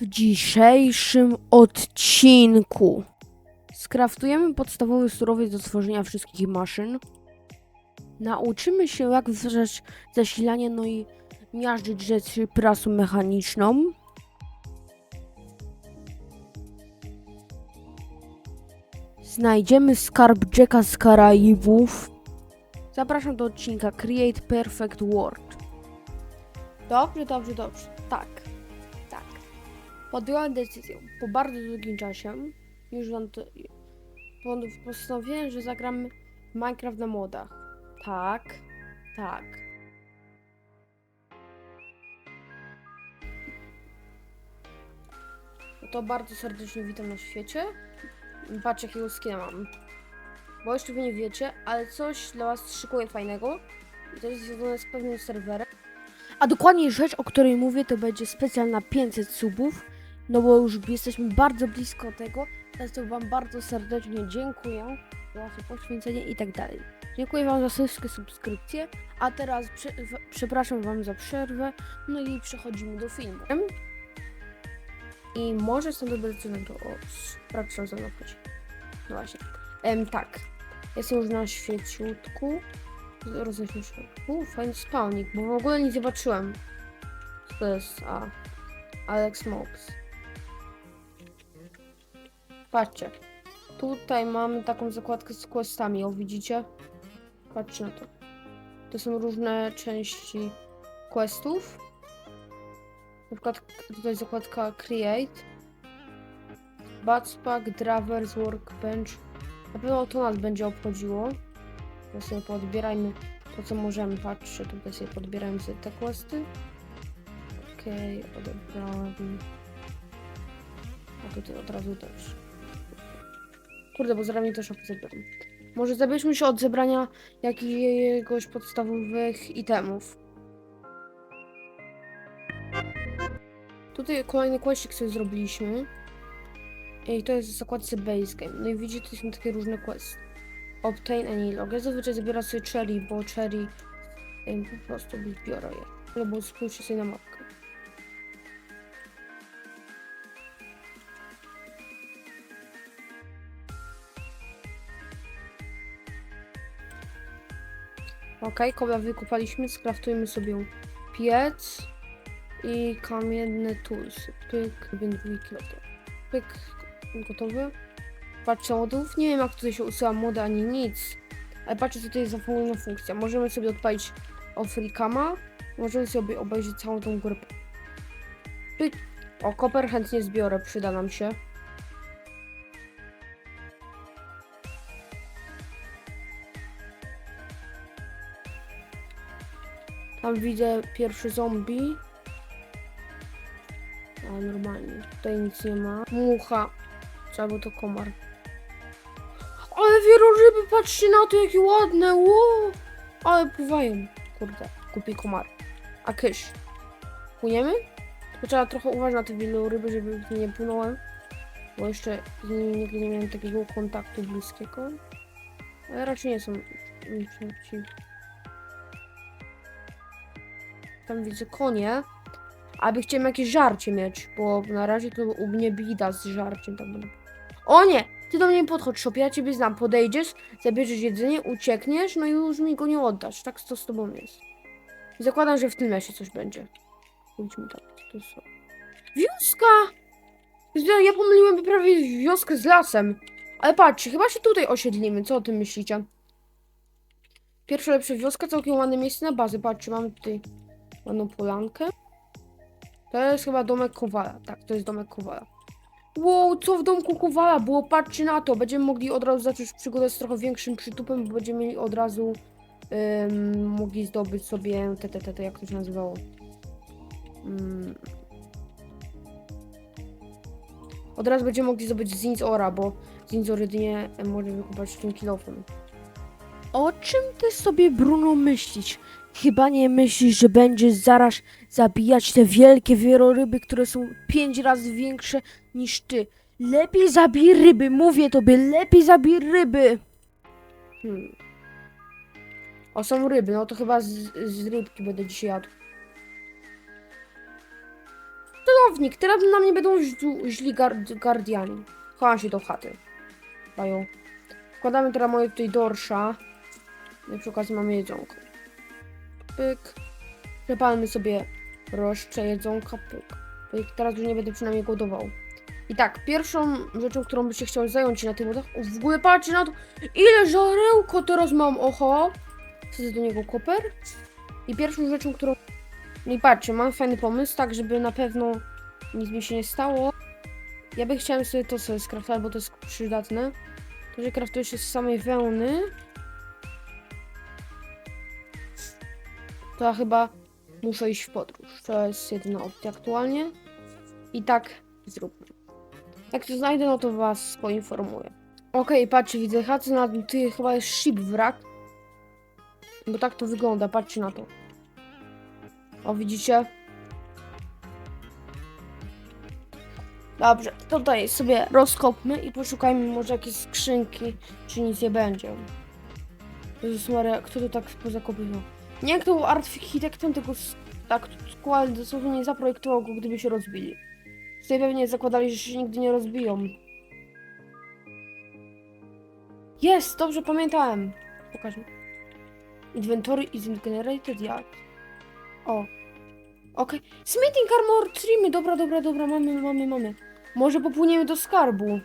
W dzisiejszym odcinku skraftujemy podstawowy surowiec do tworzenia wszystkich maszyn. Nauczymy się jak wdrażać zasilanie, no i miażdżyć rzeczy prasą mechaniczną. Znajdziemy skarb Jacka z Karaibów. Zapraszam do odcinka Create Perfect World. Dobrze, dobrze, dobrze. Tak. Podjąłem decyzję po bardzo długim czasie. Już wam to. po- Postanowiłem, że zagramy w Minecraft na modach. Tak, tak. No to bardzo serdecznie witam na świecie. Patrz jakiego skina mam. Bo jeszcze wy nie wiecie, ale coś dla was szykuję fajnego. I to jest związane z pewnym serwerem. A dokładniej rzecz, o której mówię, to będzie specjal na 500 subów. No bo już jesteśmy bardzo blisko tego. Teraz to wam bardzo serdecznie dziękuję za wasze poświęcenie i tak dalej. Dziękuję wam za wszystkie subskrypcje. A teraz prze, przepraszam wam za przerwę. No i przechodzimy do filmu. I może są dobre ceny to o sprawdź co chodzi. No właśnie. Em, tak. Jestem już na świeciutku. Roześlę się. U, fajny spawnik, bo w ogóle nie zobaczyłem. Co to jest? A. Alex Mox. Patrzcie. Tutaj mamy taką zakładkę z questami, o widzicie? Patrzcie na to. To są różne części questów. Na przykład tutaj zakładka Create. Batspack, Dravers, Workbench. Na pewno to nas będzie obchodziło. To sobie podbierajmy to, co możemy. Patrzcie, tutaj sobie podbieramy sobie te questy. Okej, odebrałem. A tutaj od razu też. Kurde, bo zaraz mi też zabieram. Może zabierzmy się od zebrania jakiegoś podstawowych itemów. Tutaj kolejny questik sobie zrobiliśmy. I to jest w zakładce Base Game. No i widzicie, to są takie różne questy. Obtain any log. Ja zazwyczaj zabieram sobie cherry, bo cherry po prostu biorę je. Albo spójrzcie sobie na mapkę. Ok, kobla wykopaliśmy, skraftujemy sobie piec i kamienne tools. Pyk, dwójki, pyk, gotowy. Patrzcie modów. Nie wiem jak tutaj się usuwa mody ani nic. Ale patrzcie co to jest za funkcja. Możemy sobie odpalić Ofricama. Możemy sobie obejrzeć całą tą górę. Pyk. O, koper chętnie zbiorę, przyda nam się. Tam widzę pierwszy zombie. A normalnie. Tutaj nic nie ma. Mucha. Albo to komar. Ale wieloryby, patrzcie na to, jakie ładne, wow! Ale pływają. Kurde, kupi komar. A kysz. Płyniemy? Tylko trzeba trochę uważać na te wieloryby, żeby nie płynąłem. Bo jeszcze z nimi nigdy nie miałem takiego kontaktu bliskiego. Ale raczej nie są przeciw. Tam widzę konie. Aby chciałem jakieś żarcie mieć, bo na razie to u mnie bida z żarciem. Będę. O nie! Ty do mnie podchodź, szopie, ja ciebie znam. Podejdziesz, zabierzesz jedzenie, uciekniesz, no i już mi go nie oddasz. Tak to z tobą jest. Zakładam, że w tym lesie coś będzie. Pójdźmy tam. To jest... Wioska! Ja pomyliłem prawie wioskę z lasem. Ale patrzcie, chyba się tutaj osiedlimy. Co o tym myślicie? Pierwsza lepsza wioska, całkiem ładne miejsce na bazę. Patrzcie, mamy tutaj ładną polankę. To jest chyba domek Kowala. Tak, to jest domek Kowala. Wow, co w domku Kowala było? Patrzcie na to. Będziemy mogli od razu zacząć przygodę z trochę większym przytupem, bo będziemy mieli od razu mogli zdobyć sobie te, te, te, te, jak to się nazywało? Ym. Od razu będziemy mogli zdobyć Zinz Ora, bo Zinz Ora jedynie może wykupać tym kilofem. O czym ty sobie, Bruno, myślisz? Chyba nie myślisz, że będziesz zaraz zabijać te wielkie wieloryby, które są pięć razy większe niż ty. Lepiej zabij ryby, mówię tobie, lepiej zabij ryby. Hmm. O, są ryby, no to chyba z, z rybki będę dzisiaj jadł. celownik, teraz na mnie będą źli, gard, gardiani. Chowam się do chaty. Bajo. Wkładamy teraz moje tutaj dorsza. I przy okazji mamy jedzonko. Pyk. Przepalmy sobie roszcze jedzonka. Pyk. Pyk. Teraz już nie będę przynajmniej głodował. I tak, pierwszą rzeczą, którą by się chciał zająć na tym wodach. W ogóle patrzcie na to, ile żarełko teraz mam, oho. Wsadzę do niego koper. I pierwszą rzeczą, którą... No i patrzcie, mam fajny pomysł, tak żeby na pewno nic mi się nie stało. Ja bym chciałem sobie to sobie skraftować, bo to jest przydatne. To, że kraftuje się z samej wełny. To ja chyba muszę iść w podróż. To jest jedyna opcja aktualnie. I tak zróbmy. Jak to znajdę, no to was poinformuję. Okej, patrzcie, widzę chaty na ty chyba jest ship wrak. Bo tak to wygląda, patrzcie na to. O, widzicie? Dobrze, tutaj sobie rozkopmy i poszukajmy może jakieś skrzynki, czy nic nie będzie. Jezus Maria, kto to tak pozakopywał? Nie jak to był architektem, s- tak skład dosłownie nie zaprojektował go, gdyby się rozbili. Tutaj pewnie zakładali, że się nigdy nie rozbiją. Jest, dobrze pamiętałem. Pokaż mi. Inventory is generated yard. O. Okej. Smithing armor trimy. Dobra, dobra, dobra. Mamy, mamy, mamy. Może popłyniemy do skarbu.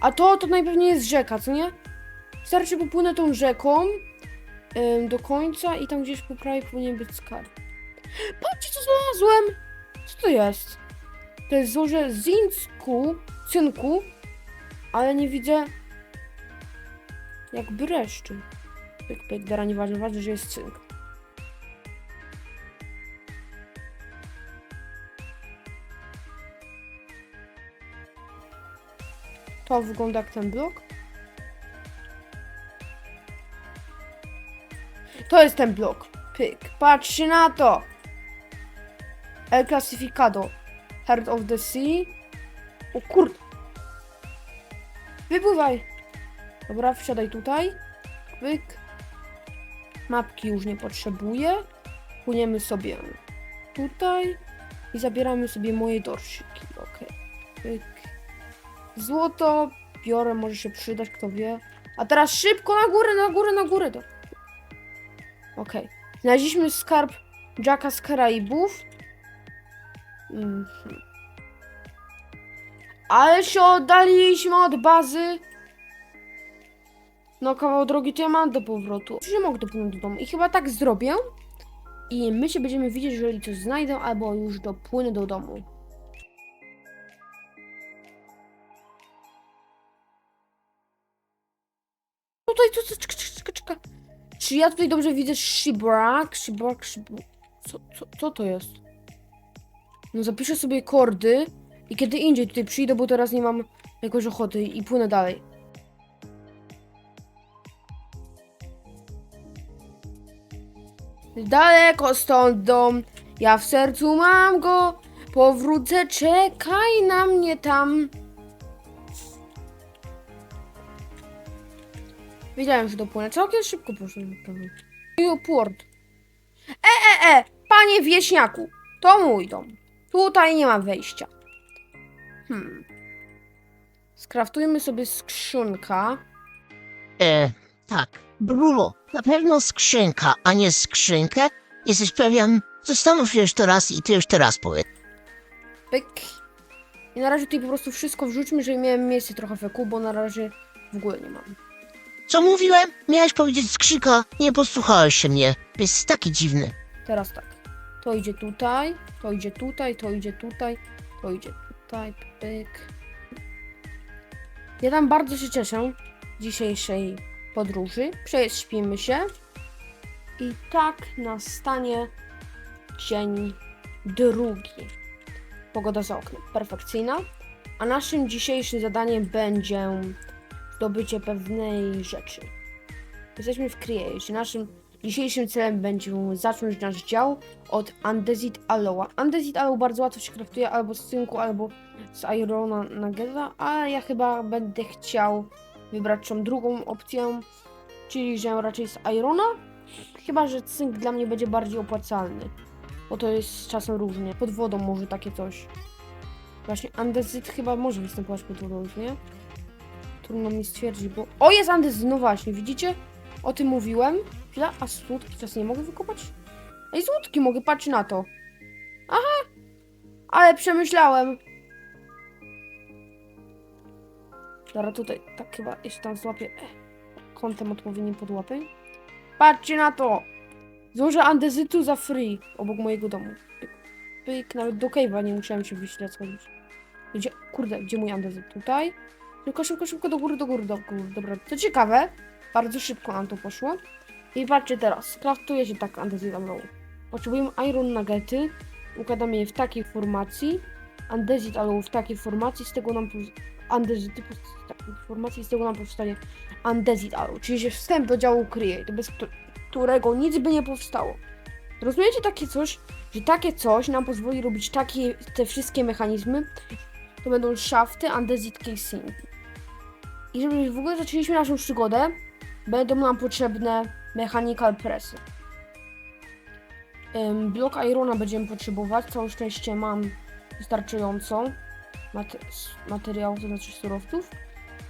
A to, to najpewniej jest rzeka, co nie? Starczy popłynę tą rzeką ym, do końca i tam gdzieś po prawej powinien być skarb. Patrzcie, co znalazłem! Co to jest? To jest złoże zincku, cynku, ale nie widzę jakby reszty. Pyk, pyk, dara, nieważne, ważne, że jest cynk. To wygląda jak ten blok. To jest ten blok. Pyk. Patrzcie na to. El Clasificado. Heart of the Sea. O kurde. Wypływaj. Dobra, wsiadaj tutaj. Pyk. Mapki już nie potrzebuję. Płyniemy sobie tutaj. I zabieramy sobie moje dorsiki. Okej. Pyk. Złoto. Biorę, może się przydać, kto wie. A teraz szybko na górę, na górę, na górę. Okej. Znaleźliśmy skarb Jacka z Karaibów. Mhm. Ale się oddaliliśmy od bazy. No kawał drogi to ja mam do powrotu. Czy mogę dopłynąć do domu? I chyba tak zrobię. I my się będziemy widzieć, jeżeli coś znajdę, albo już dopłynę do domu. Czy ja tutaj dobrze widzę shipwreck? Shipwreck, shipwreck. Co, co, co to jest? No zapiszę sobie kordy i kiedy indziej tutaj przyjdę, bo teraz nie mam jakoś ochoty i płynę dalej. Daleko stąd dom, ja w sercu mam go. Powrócę, czekaj na mnie tam. Wiedziałem, że dopłynę. Całkiem szybko poszedłem. naprawdę. I port. E, e, e! Panie wieśniaku! To mój dom. Tutaj nie ma wejścia. Hmm. Skraftujmy sobie skrzynka. E, tak. Bruno, na pewno skrzynka, a nie skrzynkę? Jesteś pewien? Zastanów się jeszcze raz i ty jeszcze raz powiedz. Pyk. I na razie tutaj po prostu wszystko wrzućmy, żeby miałem miejsce trochę w eku, bo na razie w ogóle nie mam. Co mówiłem? Miałeś powiedzieć skrzynka, nie posłuchałeś się mnie. Jest taki dziwny. Teraz tak. To idzie tutaj, to idzie tutaj, to idzie tutaj, to idzie tutaj, pyk. Ja tam bardzo się cieszę dzisiejszej podróży. Prześpimy się. I tak nastanie dzień drugi. Pogoda za oknem. Perfekcyjna. A naszym dzisiejszym zadaniem będzie zdobycie pewnej rzeczy. Jesteśmy w Creation. Naszym dzisiejszym celem będzie zacząć nasz dział od Andesit Aloe. Andesit Aloe bardzo łatwo się kraftuje albo z cynku, albo z Irona Nuggeta, ale ja chyba będę chciał wybrać tą drugą opcję, czyli że raczej z Irona. Chyba, że cynk dla mnie będzie bardziej opłacalny, bo to jest czasem różnie. Pod wodą może takie coś. Właśnie andezyt chyba może występować pod wodą, nie? Trudno mi stwierdzić, bo... O, jest andezyt, no właśnie, widzicie? O tym mówiłem. Chwila, a z łódki czasem nie mogę wykopać? Ej, z mogę, patrz na to. Aha! Ale przemyślałem. Dobra, tutaj, tak chyba jeszcze tam złapię kątem odpowiednim podłapę. Patrzcie na to! Złożę andezytu za free obok mojego domu. Pyk, nawet do cave'a nie musiałem się wyśleć schodzić. Gdzie, kurde, gdzie mój andezyt? Tutaj? Szybko, szybko, szybko, do góry, do góry, do góry. Dobra, to ciekawe. Bardzo szybko nam to poszło. I patrzcie teraz, kraftuje się tak andezyt ammo. Potrzebujemy iron nuggety, układamy je w takiej formacji, andezit albo w takiej formacji, z tego nam andezity w takiej formacji, z tego nam powstanie andezit albo, czyli że wstęp do działu create, bez któ- którego nic by nie powstało. Rozumiecie takie coś, że takie coś nam pozwoli robić takie, te wszystkie mechanizmy, to będą shafty andezit casing. I żeby w ogóle zaczęliśmy naszą przygodę, będą nam potrzebne mechanical pressy. Blok Irona będziemy potrzebować. Całe szczęście mam wystarczająco mate- s- materiałów, to znaczy surowców.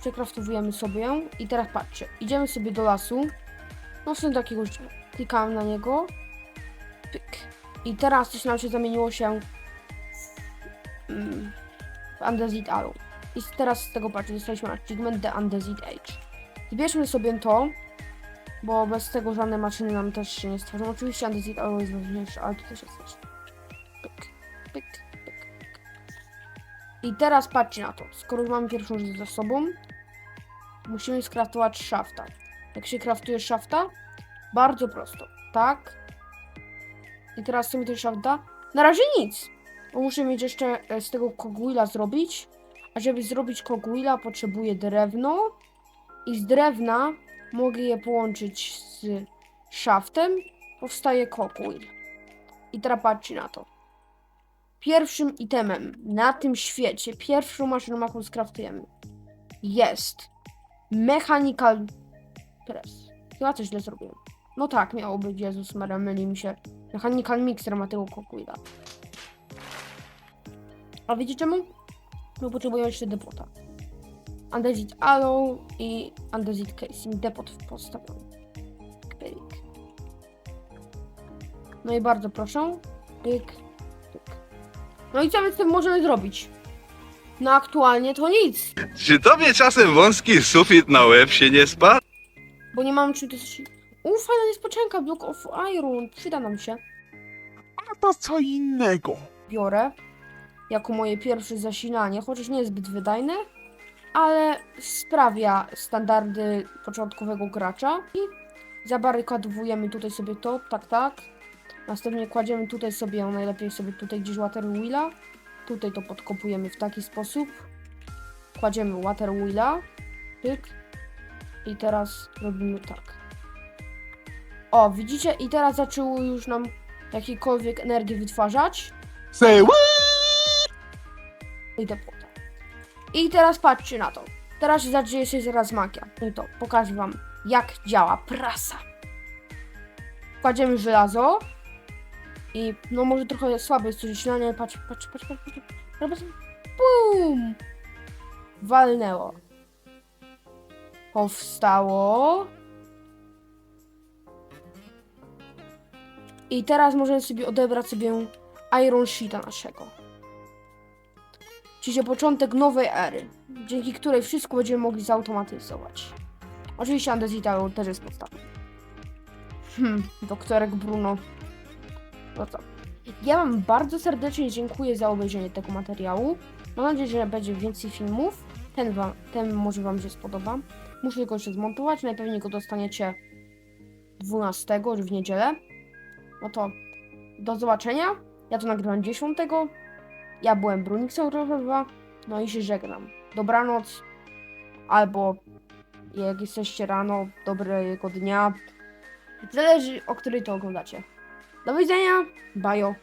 Przekraftowujemy sobie i teraz patrzcie, idziemy sobie do lasu. No sumie takiego klikamy na niego. Pyk. I teraz coś nam się zamieniło się w, mm, w Andezit Arrow. I teraz z tego patrzcie, dostaliśmy achievement The Andezit Age. Zbierzmy sobie to, bo bez tego żadne maszyny nam też się nie stworzą. Oczywiście Andezit Arrow jest ważniejszy, ale to też jest ważne. Pyk, pyk, pyk. I teraz patrzcie na to. Skoro już mamy pierwszą rzecz za sobą, musimy skraftować szafta. Jak się kraftuje szafta? Bardzo prosto. Tak. I teraz co mi ten szaft da? Na razie nic. Bo muszę mieć jeszcze e, z tego kogwilla zrobić. A żeby zrobić kogwilla potrzebuję drewno. I z drewna mogę je połączyć z szaftem. Powstaje cogwheel. I teraz patrzcie na to. Pierwszym itemem na tym świecie, pierwszą maszyną, jaką skraftujemy, jest Mechanical Press. Chyba coś źle zrobiłem. No tak, miało być, Jezus Maria, myli mi się. Mechanical Mixer ma tego Cogwheela. A wiecie czemu? No potrzebujemy jeszcze depota. Andezit Allow i Andezit Casing. Depot postawiony. Pyk. No i bardzo proszę. Pyk, pyk. No i co my z tym możemy zrobić? No aktualnie to nic, Czy tobie czasem wąski sufit na łeb się nie spadł? bo nie mamy czym to... U, fajna niespodzianka, Block of Iron, przyda nam się. A to co innego. biorę jako moje pierwsze zasilanie, chociaż nie jest zbyt wydajne, ale sprawia standardy początkowego gracza i zabarykadowujemy tutaj sobie to, tak, tak. Następnie kładziemy tutaj sobie, najlepiej sobie tutaj gdzieś water wheela. Tutaj to podkopujemy w taki sposób. Kładziemy water wheela, pyk. I teraz robimy tak. O, widzicie? I teraz zaczęło już nam jakiekolwiek energię wytwarzać. Say what? I depota. I teraz patrzcie na to. Teraz zadzieje się zaraz magia. No to, pokażę wam jak działa prasa. Kładziemy żelazo i no może trochę słabe jest to zasilanie, ale patrz, patrz, patrz, patrz, patrz. Sobie- Bum! Walnęło. Powstało. I teraz możemy sobie odebrać sobie Iron Sheeta naszego. Czyli początek nowej ery, dzięki której wszystko będziemy mogli zautomatyzować. Oczywiście Andesita też jest podstawą. Hmm, doktorek Bruno. No to. Ja wam bardzo serdecznie dziękuję za obejrzenie tego materiału. Mam nadzieję, że będzie więcej filmów. Ten, wam, ten może wam się spodoba. Muszę go jeszcze zmontować, najpewniej go dostaniecie 12, już w niedzielę. No to do zobaczenia. Ja to nagrywam 10. Ja byłem Brunixon 2. No i się żegnam. Dobranoc. Albo jak jesteście rano, dobrego dnia. Zależy o której to oglądacie. Do widzenia. Bajo.